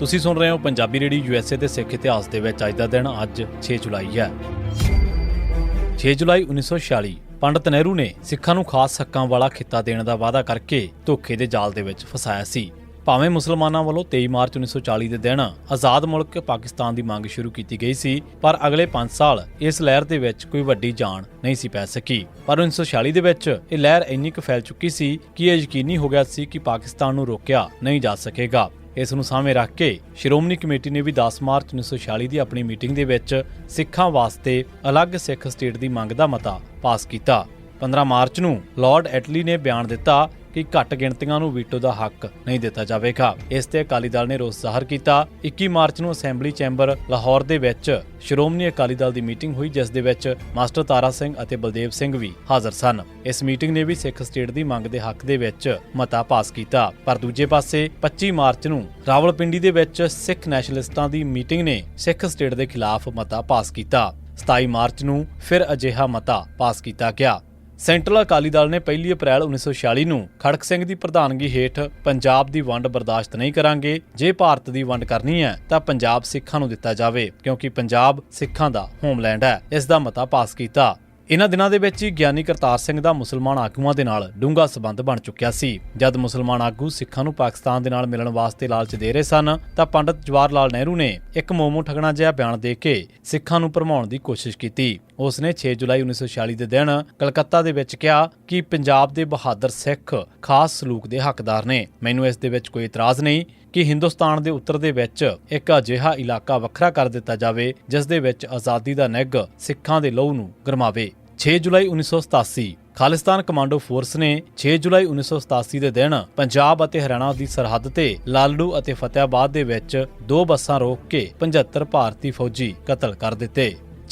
ਤੁਸੀਂ ਸੁਣ ਰਹੇ ਹੋ ਪੰਜਾਬੀ ਰੇਡੀਓ ਯੂਐਸਏ ਦੇ ਸਿੱਖ ਇਤਿਹਾਸ ਦੇ ਵਿੱਚ ਅੱਜ ਦਾ ਦਿਨ, ਅੱਜ 6 ਜੁਲਾਈ ਹੈ। 6 ਜੁਲਾਈ 1946 ਪੰਡਤ ਨਹਿਰੂ ਨੇ ਸਿੱਖਾਂ ਨੂੰ ਖਾਸ ਹੱਕਾਂ ਵਾਲਾ ਖਿੱਤਾ ਦੇਣ ਦਾ ਵਾਅਦਾ ਕਰਕੇ ਧੋਖੇ ਦੇ ਜਾਲ ਦੇ ਵਿੱਚ ਫਸਾਇਆ ਸੀ। ਭਾਵੇਂ ਮੁਸਲਮਾਨਾਂ ਵੱਲੋਂ 23 ਮਾਰਚ 1940 ਦੇ ਦਿਨ ਆਜ਼ਾਦ ਮੁਲਕ ਪਾਕਿਸਤਾਨ ਦੀ ਮੰਗ ਸ਼ੁਰੂ ਕੀਤੀ ਗਈ ਸੀ, ਪਰ ਅਗਲੇ 5 ਸਾਲ ਇਸ ਲਹਿਰ ਦੇ ਵਿੱਚ ਕੋਈ ਵੱਡੀ ਜਾਨ ਨਹੀਂ ਸੀ ਪੈ ਸਕੀ। ਪਰ 1946 ਦੇ ਵਿੱਚ ਇਹ ਲਹਿਰ ਇੰਨੀ ਕੁ ਫੈਲ ਚੁੱਕੀ ਸੀ ਕਿ ਇਹ ਯਕੀਨੀ ਹੋ ਗਿਆ ਸੀ ਕਿ ਪਾਕਿਸਤਾਨ ਨੂੰ ਰੋਕਿਆ ਨਹੀਂ ਜਾ ਸਕੇਗਾ। ਇਸ ਨੂੰ ਸਾਹਮਣੇ ਰੱਖ ਕੇ ਸ਼੍ਰੋਮਣੀ ਕਮੇਟੀ ਨੇ ਵੀ 10 ਮਾਰਚ 1946 ਦੀ ਆਪਣੀ ਮੀਟਿੰਗ ਦੇ ਵਿੱਚ ਸਿੱਖਾਂ ਵਾਸਤੇ ਅਲੱਗ ਸਿੱਖ ਸਟੇਟ ਦੀ ਮੰਗ ਦਾ ਮਤਾ ਪਾਸ ਕੀਤਾ। 15 ਮਾਰਚ ਨੂੰ ਲਾਰਡ ਐਟਲੀ ਨੇ ਬਿਆਨ ਦਿੱਤਾ ਕਿ ਘੱਟ ਗਿਣਤੀਆਂ ਨੂੰ ਵੀਟੋ ਦਾ ਹੱਕ ਨਹੀਂ ਦਿੱਤਾ ਜਾਵੇਗਾ। ਇਸ ਤੇ ਅਕਾਲੀ ਦਲ ਨੇ ਰੋਸ ਜ਼ਾਹਰ ਕੀਤਾ। 21 ਮਾਰਚ ਨੂੰ ਅਸੈਂਬਲੀ ਚੈਂਬਰ ਲਾਹੌਰ ਦੇ ਵਿੱਚ ਸ਼੍ਰੋਮਣੀ ਅਕਾਲੀ ਦਲ ਦੀ ਮੀਟਿੰਗ ਹੋਈ, ਜਿਸ ਦੇ ਵਿੱਚ ਮਾਸਟਰ ਤਾਰਾ ਸਿੰਘ ਅਤੇ ਬਲਦੇਵ ਸਿੰਘ ਵੀ ਹਾਜ਼ਰ ਸਨ। ਇਸ ਮੀਟਿੰਗ ਨੇ ਵੀ ਸਿੱਖ ਸਟੇਟ ਦੀ ਮੰਗ ਦੇ ਹੱਕ ਦੇ ਵਿੱਚ ਮਤਾ ਪਾਸ ਕੀਤਾ। ਪਰ ਦੂਜੇ ਪਾਸੇ 25 ਮਾਰਚ ਨੂੰ ਰਾਵਲਪਿੰਡੀ ਦੇ ਵਿੱਚ ਸਿੱਖ ਨੈਸ਼ਨਲਿਸਟਾਂ ਦੀ ਮੀਟਿੰਗ ਨੇ ਸਿੱਖ ਸਟੇਟ ਦੇ ਖਿਲਾਫ ਮਤਾ ਪਾਸ ਕੀਤਾ। 27 ਮਾਰਚ ਨੂੰ ਫਿਰ ਅਜਿਹਾ ਮਤਾ ਪਾਸ ਕੀਤਾ ਗਿਆ। ਸੈਂਟਰਲ ਅਕਾਲੀ ਦਲ ਨੇ 1 ਅਪ੍ਰੈਲ 1946 ਨੂੰ ਖੜਕ ਸਿੰਘ ਦੀ ਪ੍ਰਧਾਨਗੀ ਹੇਠ ਪੰਜਾਬ ਦੀ ਵੰਡ ਬਰਦਾਸ਼ਤ ਨਹੀਂ ਕਰਾਂਗੇ, ਜੇ ਭਾਰਤ ਦੀ ਵੰਡ ਕਰਨੀ ਹੈ, ਤਾਂ ਪੰਜਾਬ ਸਿੱਖਾਂ ਨੂੰ ਦਿੱਤਾ ਜਾਵੇ, ਕਿਉਂਕਿ ਪੰਜਾਬ ਸਿੱਖਾਂ ਦਾ ਹੋਮਲੈਂਡ ਹੈ। ਇਸ ਦਾ ਮਤਾ ਪਾਸ ਕੀਤਾ। ਇਹਨਾਂ ਦਿਨਾਂ ਦੇ ਵਿੱਚ ਹੀ ਗਿਆਨੀ ਕਰਤਾਰ ਸਿੰਘ ਦਾ ਮੁਸਲਮਾਨ ਆਗੂਆਂ ਦੇ ਨਾਲ ਡੂੰਘਾ ਸਬੰਧ ਬਣ ਚੁੱਕਿਆ ਸੀ। ਜਦ ਮੁਸਲਮਾਨ ਆਗੂ ਸਿੱਖਾਂ ਨੂੰ ਪਾਕਿਸਤਾਨ ਦੇ ਨਾਲ ਮਿਲਣ ਵਾਸਤੇ ਲਾਲਚ ਦੇ ਰਹੇ ਸਨ, ਤਾਂ ਪੰਡਤ ਜਵਾਹਰ ਲਾਲ ਨਹਿਰੂ ਨੇ ਇੱਕ ਮੋਮੋ ਠਗਣਾ ਜਿਹਾ ਬਿਆਨ ਦੇ ਕੇ ਸਿੱਖਾਂ ਨੂੰ ਭਰਮਾਉਣ ਦੀ ਕੋਸ਼ਿਸ਼ ਕੀਤੀ। ਉਸ ਨੇ 6 ਜੁਲਾਈ 1946 ਦੇ ਦਿਨ ਕਲਕੱਤਾ ਦੇ ਵਿੱਚ ਕਿਹਾ ਕਿ ਪੰਜਾਬ ਦੇ ਬਹਾਦਰ ਸਿੱਖ ਖਾਸ ਸਲੂਕ ਦੇ ਹੱਕਦਾਰ ਨੇ। ਮੈਨੂੰ ਇਸ ਦੇ ਵਿੱਚ ਕੋਈ ਇਤਰਾਜ਼ ਨਹੀਂ ਕਿ ਹਿੰਦੁਸਤਾਨ ਦੇ ਉੱਤਰ ਦੇ ਵਿੱਚ ਇੱਕ ਅਜਿਹਾ ਇਲਾਕਾ ਵੱਖਰਾ ਕਰ ਦਿੱਤਾ ਜਾਵੇ, ਜਿਸ ਦੇ ਵਿੱਚ ਆਜ਼ਾਦੀ ਦਾ ਨਿੱਘ ਸਿੱਖਾਂ ਦੇ ਲਹੂ ਨੂੰ ਗਰਮਾਵੇ। 6 ਜੁਲਾਈ 1987 ਖਾਲਿਸਤਾਨ ਕਮਾਂਡੋ ਫੋਰਸ ਨੇ 6 ਜੁਲਾਈ 1987 ਦੇ ਦਿਨ ਪੰਜਾਬ ਅਤੇ ਹਰਿਆਣਾ ਦੀ ਸਰਹੱਦ ਤੇ ਲਾਲੜੂ ਅਤੇ ਫਤਿਆਬਾਦ ਦੇ ਵਿੱਚ ਦੋ ਬੱਸਾਂ ਰੋਕ ਕੇ 75 ਭਾਰਤੀ ਫੌਜੀ ਕਤਲ ਕਰ ਦਿੱਤੇ।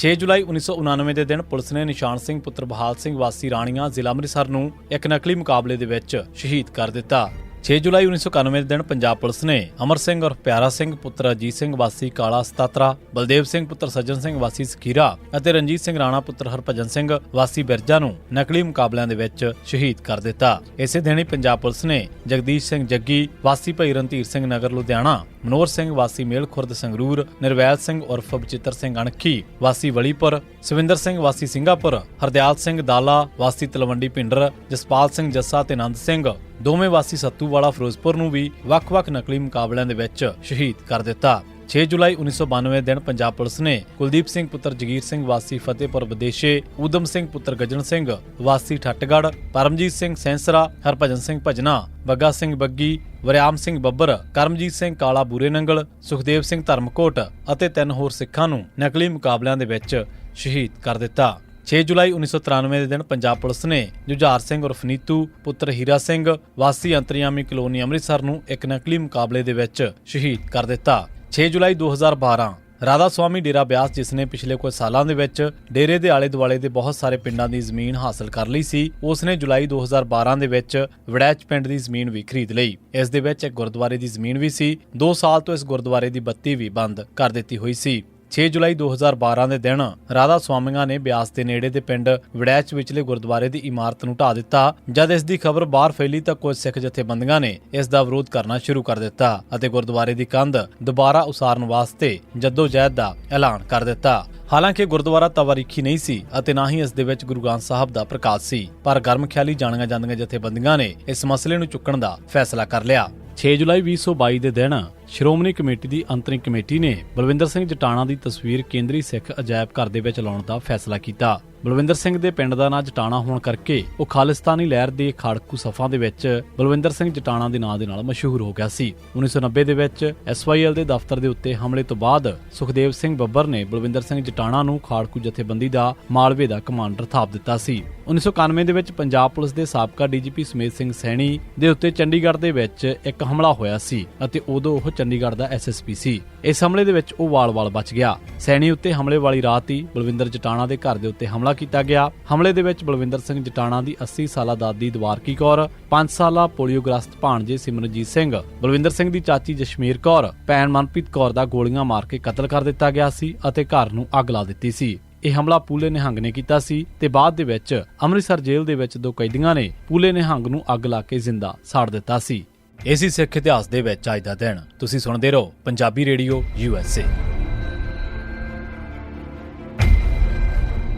6 ਜੁਲਾਈ 1999 ਦੇ ਦਿਨ ਪੁਲਿਸ ਨੇ ਨਿਸ਼ਾਨ ਸਿੰਘ ਪੁੱਤਰ ਬਹਾਲ ਸਿੰਘ ਵਾਸੀ ਰਾਣੀਆਂ ਜ਼ਿਲ੍ਹਾ ਅੰਮ੍ਰਿਤਸਰ ਨੂੰ ਇੱਕ ਨਕਲੀ ਮੁਕਾਬਲੇ ਦੇ ਵਿੱਚ ਸ਼ਹੀਦ ਕਰ ਦਿੱਤਾ। 6 ਜੁਲਾਈ 1991 ਦੇ ਦਿਨ ਪੰਜਾਬ ਪੁਲਿਸ ਨੇ ਅਮਰ ਸਿੰਘ ਉਰਫ ਪਿਆਰਾ ਸਿੰਘ ਪੁੱਤਰ ਅਜੀਤ ਸਿੰਘ ਵਾਸੀ, ਕਾਲਾ ਸਤਾਤਰਾ, ਬਲਦੇਵ ਸਿੰਘ ਪੁੱਤਰ ਸੱਜਣ ਸਿੰਘ ਵਾਸੀ ਸਖੀਰਾ ਅਤੇ ਰਣਜੀਤ ਸਿੰਘ ਰਾਣਾ ਪੁੱਤਰ ਹਰਭਜਨ ਸਿੰਘ ਵਾਸੀ ਬਿਰਜਾ ਨੂੰ ਨਕਲੀ ਮੁਕਾਬਲਿਆਂ ਦੇ ਵਿੱਚ ਸ਼ਹੀਦ ਕਰ ਦਿੱਤਾ। ਇਸੇ ਦਿਨ ਹੀ ਪੰਜਾਬ ਪੁਲਿਸ ਨੇ ਜਗਦੀਸ਼ ਸਿੰਘ ਜੱਗੀ, ਵਾਸੀ ਭਾਈ ਰਣਧੀਰ ਸਿੰਘ ਨਗਰ, ਲੁਧਿਆਣਾ ਮਨੋਰ ਸਿੰਘ ਵਾਸੀ ਮੇਲ ਖੁਰਦ ਸੰਗਰੂਰ, ਨਿਰਵੈਲ ਸਿੰਘ ਉਰਫ ਬਚਿੱਤਰ ਸਿੰਘ ਅਣਖੀ, ਵਾਸੀ ਵਲੀਪੁਰ, ਸਵਿੰਦਰ ਸਿੰਘ ਵਾਸੀ ਸਿੰਘਾਪੁਰ ਹਰਦਿਆਲ ਸਿੰਘ ਦਾਲਾ, ਵਾਸੀ ਤਲਵੰਡੀ ਪਿੰਡਰ ਜਸਪਾਲ ਸਿੰਘ ਜੱਸਾ ਤੇ ਆਨੰਦ ਸਿੰਘ ਦੋਵੇਂ ਵਾਸੀ ਸੱਤੂਵਾਲਾ ਫਿਰੋਜ਼ਪੁਰ ਨੂੰ ਵੀ ਵੱਖ-ਵੱਖ ਨਕਲੀ ਮੁਕਾਬਲਿਆਂ ਦੇ ਵਿੱਚ ਸ਼ਹੀਦ ਕਰ ਦਿੱਤਾ। 6 ਜੁਲਾਈ 1992 ਦਿਨ ਪੰਜਾਬ ਪੁਲਿਸ ਨੇ ਕੁਲਦੀਪ ਸਿੰਘ ਪੁੱਤਰ ਜਗੀਰ ਸਿੰਘ ਵਾਸੀ ਫਤਿਹਪੁਰ ਵਿਦੇਸ਼ੇ ਊਦਮ ਸਿੰਘ ਪੁੱਤਰ ਗਜਨ ਸਿੰਘ ਵਾਸੀ ਠੱਟਗੜ ਪਰਮਜੀਤ ਸਿੰਘ ਸੈਂਸਰਾ, ਹਰਭਜਨ ਸਿੰਘ ਭਜਨਾ, ਬੱਗਾ ਸਿੰਘ ਬੱਗੀ, ਵਰਿਆਮ ਸਿੰਘ ਬੱਬਰ, ਕਰਮਜੀਤ ਸਿੰਘ ਕਾਲਾ ਬੂਰੇ ਨੰਗਲ, ਸੁਖਦੇਵ ਸਿੰਘ ਧਰਮਕੋਟ ਅਤੇ ਤਿੰਨ ਹੋਰ ਸਿੱਖਾਂ ਨੂੰ ਨਕਲੀ ਮੁਕਾਬਲਿਆਂ ਦੇ ਵਿੱਚ ਸ਼ਹੀਦ ਕਰ ਦਿੱਤਾ। 6 ਜੁਲਾਈ 1993 ਦੇ ਦਿਨ ਪੰਜਾਬ ਪੁਲਿਸ ਨੇ ਜੁਝਾਰ ਸਿੰਘ ਉਰਫ ਨੀਤੂ, ਪੁੱਤਰ ਹੀਰਾ ਸਿੰਘ, ਵਾਸੀ ਅੰਤਰੀਆਮੀ ਕਲੋਨੀ ਅੰਮ੍ਰਿਤਸਰ ਨੂੰ ਇੱਕ ਨਕਲੀ ਮੁਕਾਬਲੇ ਦੇ ਵਿੱਚ ਸ਼ਹੀਦ ਕਰ ਦਿੱਤਾ। 6 ਜੁਲਾਈ 2012 ਰਾਧਾ ਸਵਾਮੀ ਡੇਰਾ ਬਿਆਸ, ਜਿਸ ਨੇ ਪਿਛਲੇ ਕੁਝ ਸਾਲਾਂ ਦੇ ਵਿੱਚ ਡੇਰੇ ਦੇ ਆਲੇ ਦੁਆਲੇ ਦੇ ਬਹੁਤ ਸਾਰੇ ਪਿੰਡਾਂ ਦੀ ਜ਼ਮੀਨ ਹਾਸਲ ਕਰ ਲਈ ਸੀ, ਉਸ ਨੇ ਜੁਲਾਈ 2012 ਦੇ ਵਿੱਚ ਵੜੈਚ ਪਿੰਡ ਦੀ ਜ਼ਮੀਨ ਵੀ ਖਰੀਦ ਲਈ। ਇਸ ਦੇ ਵਿੱਚ ਇੱਕ ਗੁਰਦੁਆਰੇ ਦੀ ਜ਼ਮੀਨ ਵੀ ਸੀ 2 ਸਾਲ ਤੋਂ ਇਸ ਗੁਰਦੁਆਰੇ ਦੀ ਬੱਤੀ ਵੀ ਬੰਦ ਕਰ ਦਿੱਤੀ ਹੋਈ ਸੀ। 6 ਜੁਲਾਈ 2012 ਦੇ ਦਿਨ ਰਾਧਾ ਸਵਾਮੀਆਂ ਨੇ ਬਿਆਸ ਦੇ ਨੇੜੇ ਦੇ ਪਿੰਡ ਵਿੜੈਚ ਵਿਚਲੇ ਗੁਰਦੁਆਰੇ ਦੀ ਇਮਾਰਤ ਨੂੰ ਢਾ ਦਿੱਤਾ। ਜਦ ਇਸ ਦੀ ਖਬਰ ਬਾਹਰ ਫੈਲੀ ਤਾਂ ਕੁਝ ਸਿੱਖ ਜਥੇਬੰਦੀਆਂ ਨੇ ਇਸ ਦਾ ਵਿਰੋਧ ਕਰਨਾ ਸ਼ੁਰੂ ਕਰ ਦਿੱਤਾ ਅਤੇ ਗੁਰਦੁਆਰੇ ਦੀ ਕੰਧ ਦੁਬਾਰਾ ਉਸਾਰਨ ਵਾਸਤੇ ਜੱਦੋ-ਜਹਿਦ ਦਾ ਐਲਾਨ ਕਰ ਦਿੱਤਾ। ਹਾਲਾਂਕਿ ਗੁਰਦੁਆਰਾ ਤਵਾਰੀਖੀ ਨਹੀਂ ਸੀ ਅਤੇ ਨਾ ਹੀ ਇਸ ਦੇ ਵਿੱਚ ਗੁਰੂ ਗ੍ਰੰਥ ਸਾਹਿਬ ਦਾ ਪ੍ਰਕਾਸ਼ ਸੀ, ਪਰ ਗਰਮ ਖਿਆਲੀ ਜਾਣੀਆਂ ਜਾਂਦੀਆਂ ਜਥੇਬੰਦੀਆਂ ਨੇ ਇਸ ਮਸਲੇ ਨੂੰ ਚੁੱਕਣ ਦਾ ਫੈਸਲਾ ਕਰ ਲਿਆ। 6 ਜੁਲਾਈ 2022 ਦੇ ਦਿਨ ਸ਼੍ਰੋਮਣੀ ਕਮੇਟੀ ਦੀ ਅੰਤਰਿਮ ਕਮੇਟੀ ਨੇ ਬਲਵਿੰਦਰ ਸਿੰਘ ਜਟਾਣਾ ਦੀ ਤਸਵੀਰ ਕੇਂਦਰੀ ਸਿੱਖ ਅਜਾਇਬ ਘਰ ਦੇ ਵਿੱਚ ਲਾਉਣ ਦਾ ਫੈਸਲਾ ਕੀਤਾ। ਬਲਵਿੰਦਰ ਸਿੰਘ ਦੇ ਪਿੰਡ ਦਾ ਨਾਂ ਜਟਾਣਾ ਹੋਣ ਕਰਕੇ ਉਹ ਖਾਲਿਸਤਾਨੀ ਲਹਿਰ ਦੇ ਖਾੜਕੂ ਸਫਾਂ ਦੇ ਵਿੱਚ ਬਲਵਿੰਦਰ ਸਿੰਘ ਜਟਾਣਾ ਦੇ ਨਾਂ ਦੇ ਨਾਲ ਮਸ਼ਹੂਰ ਹੋ ਗਿਆ ਸੀ। 1990 ਦੇ ਵਿੱਚ ਐਸਵਾਈਐਲ ਦੇ ਦਫ਼ਤਰ ਦੇ ਉੱਤੇ ਹਮਲੇ ਤੋਂ ਬਾਅਦ ਸੁਖਦੇਵ ਸਿੰਘ ਬੱਬਰ ਨੇ ਬਲਵਿੰਦਰ ਸਿੰਘ ਜਟਾਣਾ ਨੂੰ ਖਾੜਕੂ ਜਥੇਬੰਦੀ ਦਾ ਮਾਲਵੇ ਦਾ ਕਮਾਂਡਰ ਥਾਪ ਦਿੱਤਾ ਸੀ। 1991 ਦੇ ਵਿੱਚ ਪੰਜਾਬ ਪੁਲਿਸ ਦੇ ਸਾਬਕਾ ਡੀਜੀਪੀ ਸਮੇਤ ਸਿੰਘ ਸੈਣੀ ਦੇ ਉੱਤੇ ਚੰਡੀਗੜ੍ਹ ਦੇ ਵਿੱਚ ਇੱਕ ਹਮਲਾ ਹੋਇਆ ਸੀ ਅਤੇ ਉਦੋਂ ਉਹ ਚੰਡੀਗੜ੍ਹ ਦਾ ਐਸਐਸਪੀ ਸੀ। ਇਸ ਹਮਲੇ ਦੇ ਵਿੱਚ ਉਹ ਵਾਲ-ਵਾਲ ਬਚ ਗਿਆ। ਸੈਣੀ ਉੱਤੇ ਹਮਲੇ ਵਾਲੀ ਰਾਤ ਹੀ ਬਲਵਿੰਦਰ ਜਟਾਣਾ ਦੇ ਘਰ ਦੇ ਉੱਤੇ ਹਮਲਾ ਕੀਤਾ ਗਿਆ। ਹਮਲੇ ਦੇ ਵਿੱਚ ਬਲਵਿੰਦਰ ਸਿੰਘ ਜਟਾਣਾ ਦੀ 80 ਸਾਲਾ ਦਾਦੀ ਦਵਾਰਕੀ ਕੌਰ 5 ਸਾਲਾ ਪੋਲੀਓਗ੍ਰਸਤ ਭਾਣਜੇ ਸਿਮਰਨਜੀਤ ਸਿੰਘ, ਬਲਵਿੰਦਰ ਸਿੰਘ ਦੀ ਚਾਚੀ ਜਸ਼ਮੀਰ ਕੌਰ, ਭੈਣ ਮਨਪ੍ਰੀਤ ਕੌਰ ਦਾ ਗੋਲੀਆਂ ਮਾਰ ਕੇ ਕਤਲ ਕਰ ਦਿੱਤਾ ਗਿਆ ਸੀ ਅਤੇ ਘਰ ਨੂੰ ਅੱਗ ਲਾ ਦਿੱਤੀ ਸੀ। ਇਹ ਹਮਲਾ ਪੂਲੇ ਨਿਹੰਗ ਨੇ ਕੀਤਾ ਸੀ ਤੇ ਬਾਅਦ ਦੇ ਵਿੱਚ ਅੰਮ੍ਰਿਤਸਰ ਜੇਲ੍ਹ ਦੇ ਵਿੱਚ ਦੋ ਕੈਦੀਆਂ ਨੇ ਪੂਲੇ ਨਿਹੰਗ ਨੂੰ ਅੱਗ ਲਾ ਕੇ ਜ਼ਿੰਦਾ ਸਾੜ ਦਿੱਤਾ ਸੀ। ਇਹ ਸਿੱਖ ਇਤਿਹਾਸ ਦੇ ਵਿੱਚ ਅੱਜ ਦਾ ਦਿਨ। ਤੁਸੀਂ ਸੁਣਦੇ ਰਹੋ ਪੰਜਾਬੀ ਰੇਡੀਓ ਯੂਐਸਏ